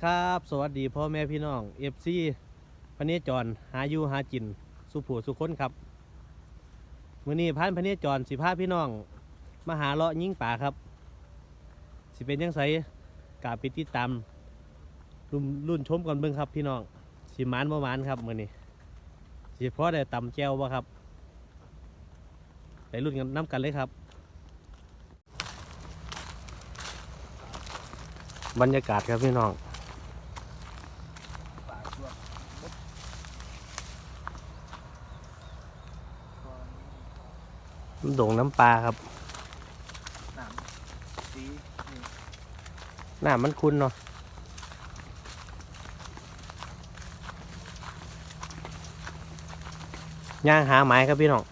ีครับ สวัสดีพ่อแม่พี่น้องเอฟซีพเนจรหาอยู่หาจิน สุผูสุค้นครับมื้อนี้พันพเนจรสิพาพี่น้อง มาหาเลาะยิงป่าครับ สิเป็นยังไงกาไปติดตามรุ่นรุ่นชมก่อนเบิ่งครับพี่น้องสิมานบ่มานครับมื้อนี้สิพอได้ตำแจวบ่ครับไปรุ่นกันน้ำกันเลยครับ บรรยากาศครับพี่น้อง ป่าช่วงบด ก่อนโด่งน้ำปลาครับน้ำสีน้ำมันคุ้นเนาะย่างหาไม้ครับพี่น้อง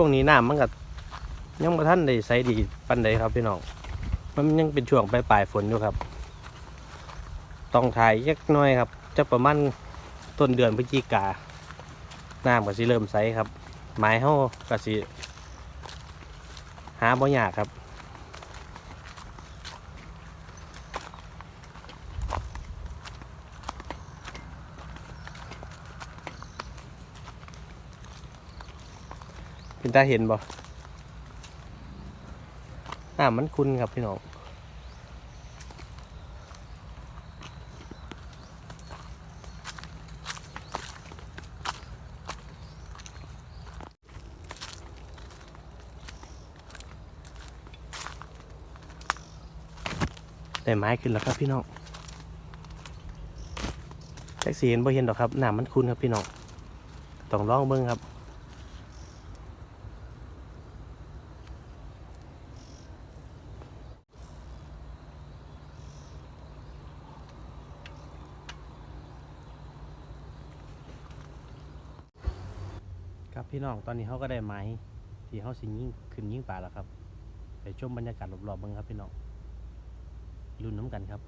ช่วงนี้น้ำมันก็ยังบ่ท่านได้ใสดีปันใดครับพี่น้อง มันยังเป็นช่วงปลายปลายฝนอยู่ครับ ต้องถ่ายยักหน้อยครับจะประมาณต้นเดือนพฤศจิกาน้ำก็สิเริ่มใสครับ ไม้เฮาก็สิหาบ่ยากครับ เป็นตาเห็นบ่น้ำมันคุ้นครับพี่น้องได้ไม้ขึ้นแล้วครับพี่น้องแท็กซี่เห็นบ่เห็นดอกครับน้ำมันคุ้นครับพี่น้องต้องลองเบิ่งครับ พี่น้องตอนนี้เขาก็ได้ไม้ที่เขาสิยิ่งขึ้นยิ่งป่าแล้วครับ ไปชมบรรยากาศรอบๆบ้างครับพี่น้องรุ่นน้ำกันครับ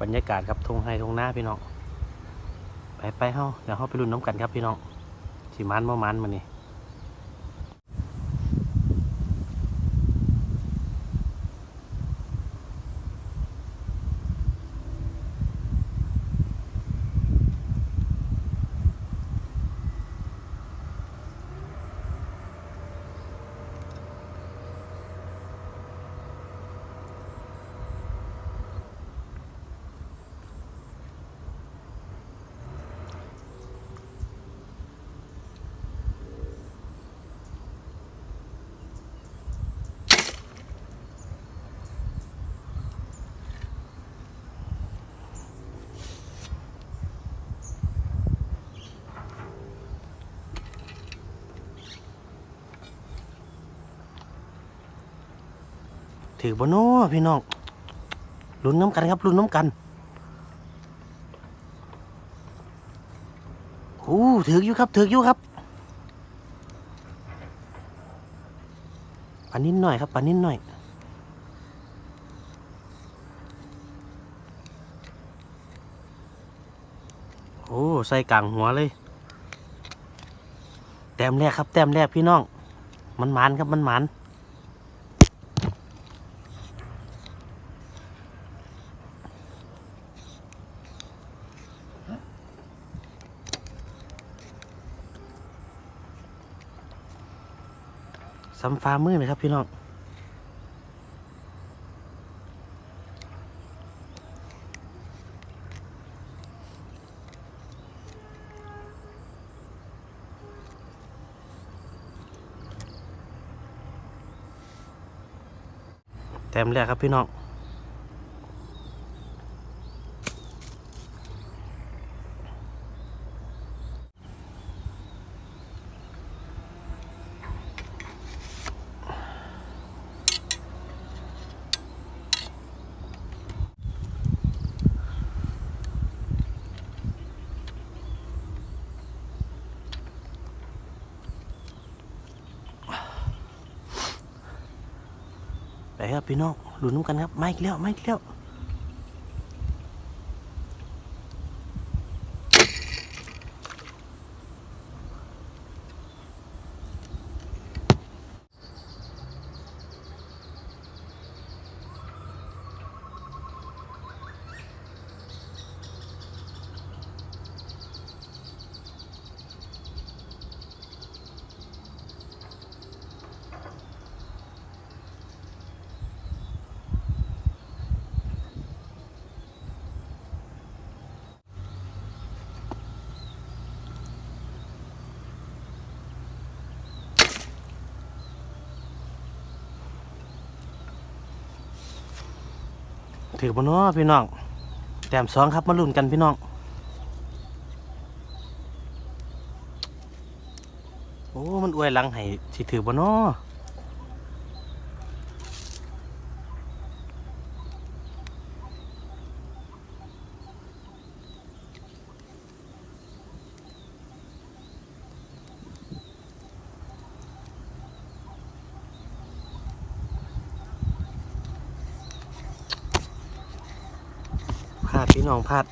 บรรยากาศครับทงไฮทงหน้าพี่น้องไปไปเฮาเดี๋ยวเฮาไปรุ่นน้ำกันครับพี่น้องสิมันบ่อมันมานี่ ถือบโน่พี่น้องลุ้นน้ำกันครับลุ้นน้ำกันโอ้ถืออยู่ครับถืออยู่ครับปานิดหน่อยครับปานิดหน่อยโอ้ใส่กลางหัวเลย แต้มแรกครับ แต้มแรกพี่น้อง มันหมันครับมันหมัน ซ้ำฟ้ามือเลยครับพี่น้องแต้มแรกครับพี่น้อง ครับพี่น้องหลุนนุ่มกันครับไม่เลี้ยวไม่เลี้ยว ถือบ่เนาะพี่น้อง แต้มสองครับมาลุ้นกันพี่น้อง โอ้ มันอวยหลังให้สิถือบ่เนาะ พี่น้องพัด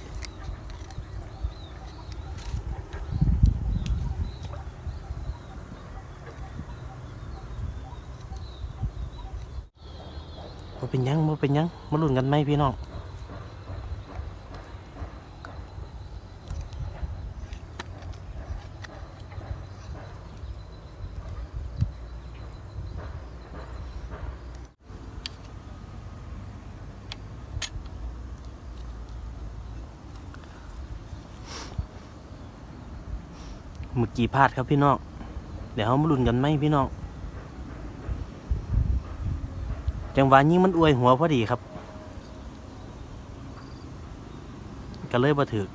มาเป็นยังมาเป็นยังมาลุ้นกันไหมพี่น้อง มื่อกี้พลาดครับพี่น้อง เดี๋ยวเรามาลุ้นกันไหมพี่น้อง จังหวะยิงมันอวยหัวพอดีครับ ก็เลยบ่ถือ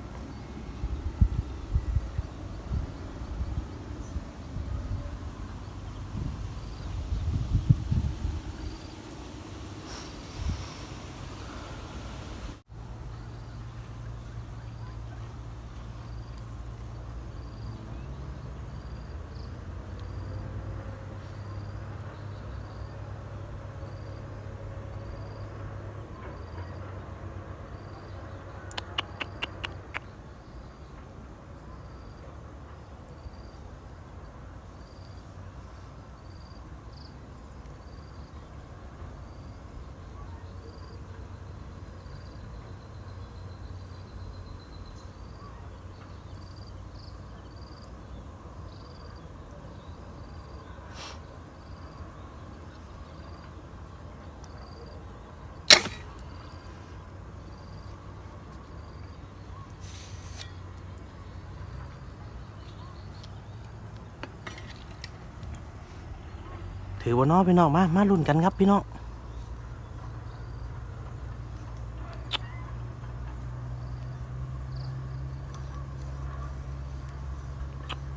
ถือว่าน้อพี่น้องมา มาลุ้นกันครับพี่น้อง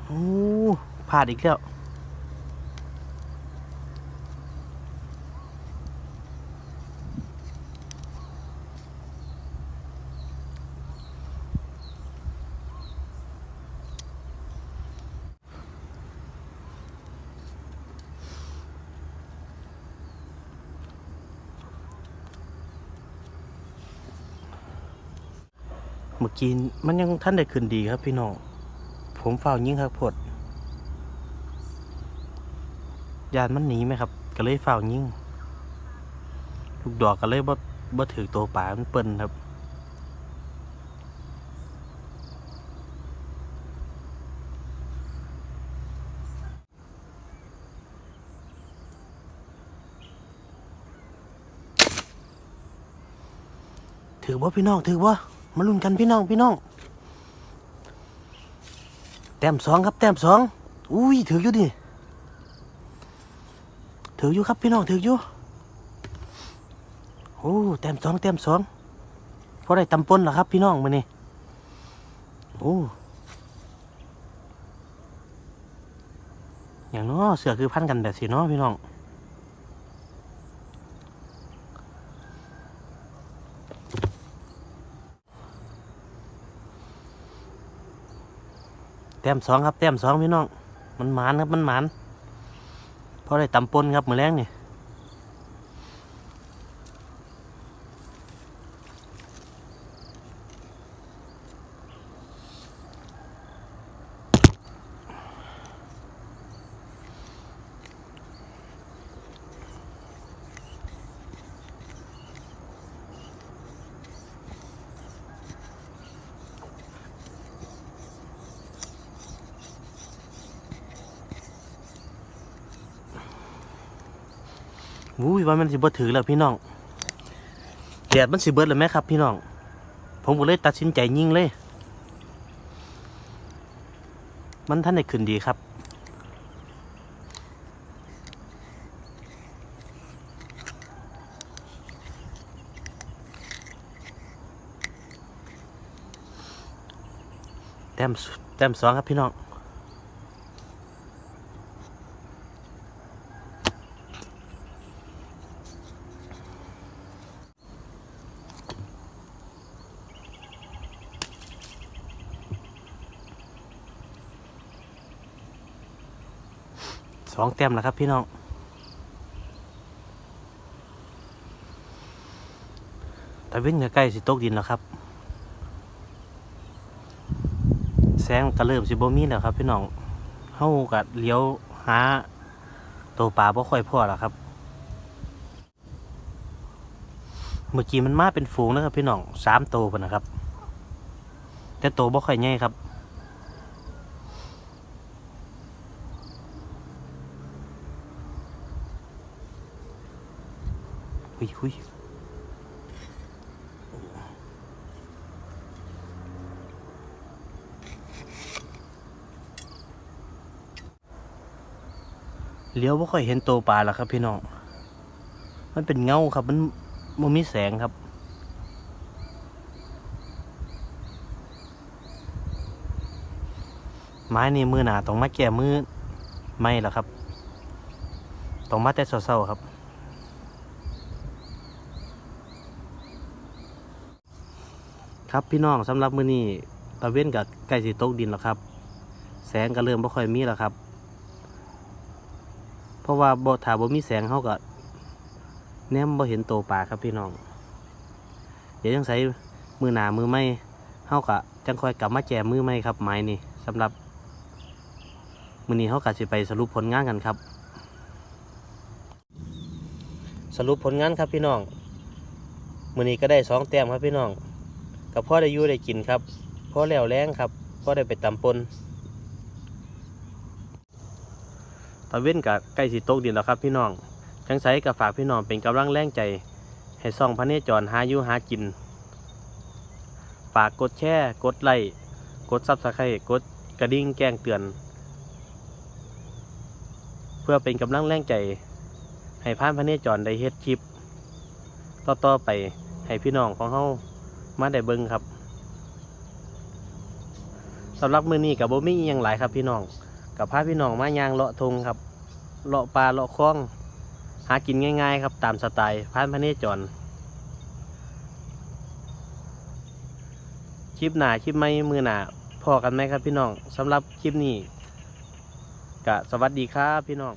โอ้พลาดอีกแล้ว เมื่อกี้มันยังท่านได้ขึ้นดีครับพี่น้อง ผมเฝ้ายิงครับพดยานมันหนีไหมครับ ก็เลยเฝ้ายิงลูกดอกก็เลยบ่บ่ถือตัวป่ามันเปิ้นครับถือว่าพี่น้องถือว่า มาลุ้นกันพี่น้องพี่น้อง แต้มสองครับ แต้มสองอุ้ยถืออยู่ดิถืออยู่ครับพี่น้องถืออยู่โอ้แต้มสองแต้มสองพอได้ตำปนเหรอครับ พี่น้องมานี่โอ้อย่างน้อเสือคือพันกันแบบสีน้อพี่น้อง แต้มสองครับแต้มสองพี่น้อง มันหมานครับมันหมานเพราะได้ตำปนครับมือแรงนี่ อุ้ยว่ามันสิบ่ถือแล้วพี่น้องแดดมันสิเบิดแล้วไหมครับ พี่น้อง ผมก็เลยตัดสินใจยิงเลย มันท่านได้ขึ้นดีครับ แต้มแต้มสองครับพี่น้อง องแต้มแล้วครับพี่น้อง แตะเว้นก็ใกล้สิตกดินแล้วครับ แสงก็เริ่มสิบมีแล้วครับ พี่น้องเฮากัเลี้ยวหาตัวปลาบ่ค่อยพอแล้วครับ เมื่อกี้มันมาเป็นฝูงนะครับ พี่น้องสามตัวนนะครับ แต่ตัวบ่ค่อยใหญ่ครับ หุยหุยเลี้ยวบ่ค่อยเห็นตัวปลาแล้วครับ พี่น้อง มันเป็นเงาครับ มันมันมีแสงครับ ไม้นี่มือหนาต้องมาแก่มือไม่แล้วครับ ต้องมาแต่เศร้าๆครับ ครับพี่น้องสำหรับมื้อนี้ตะเว้นกับใกล้สิตกดินแล้วครับ แสงก็เริ่มบ่ค่อยมีแล้วครับ เพราะว่าบ่ถ้าบ่มีแสงเฮาก็แนมบ่เห็นโตปลาครับพี่น้อง เดี๋ยวจังไสมือหนามือไม่เฮาก็จังค่อยกลับมาแจมมือไม่ครับไม้นี่สำหรับมื้อนี้เฮาก็สิไปสรุปผลงานกันครับ สรุปผลงานครับพี่น้องมื้อนี้ก็ได้สองแต้มครับพี่น้อง กับพ่อได้อยู่ได้กินครับพ่อแล้วแรงครับพ่อได้ไปตำปนตะเว้นกับใกล้สิตกดินแล้วครับพี่น้องจังไสกับฝากพี่น้องเป็นกำลังแรงใจ ให้ซ่องพระเนจรหาอยู่หากิน ฝากกดแชร์กดไลค์กดซับสไครต์กดกระดิ่งแจ้งเตือน เพื่อเป็นกำลังแรงใจ ให้พานพระเนจรได้เฮ็ดคลิป ต่อๆไปให้พี่น้องของเฮา มาได้เบิ่งครับสำหรับมือนี้กับบ่มีอหยังหลายครับพี่น้องกับพาพี่น้องมายางเลาะทงครับเลาะปลาเลาะคลอง หากินง่าย ๆ ครับตามสไตล์พานพระเนจรคลิปหนาคลิปไม่มือหนาพอกันไหมครับพี่น้องสำหรับคลิปนี้กะสวัสดีครับพี่น้อง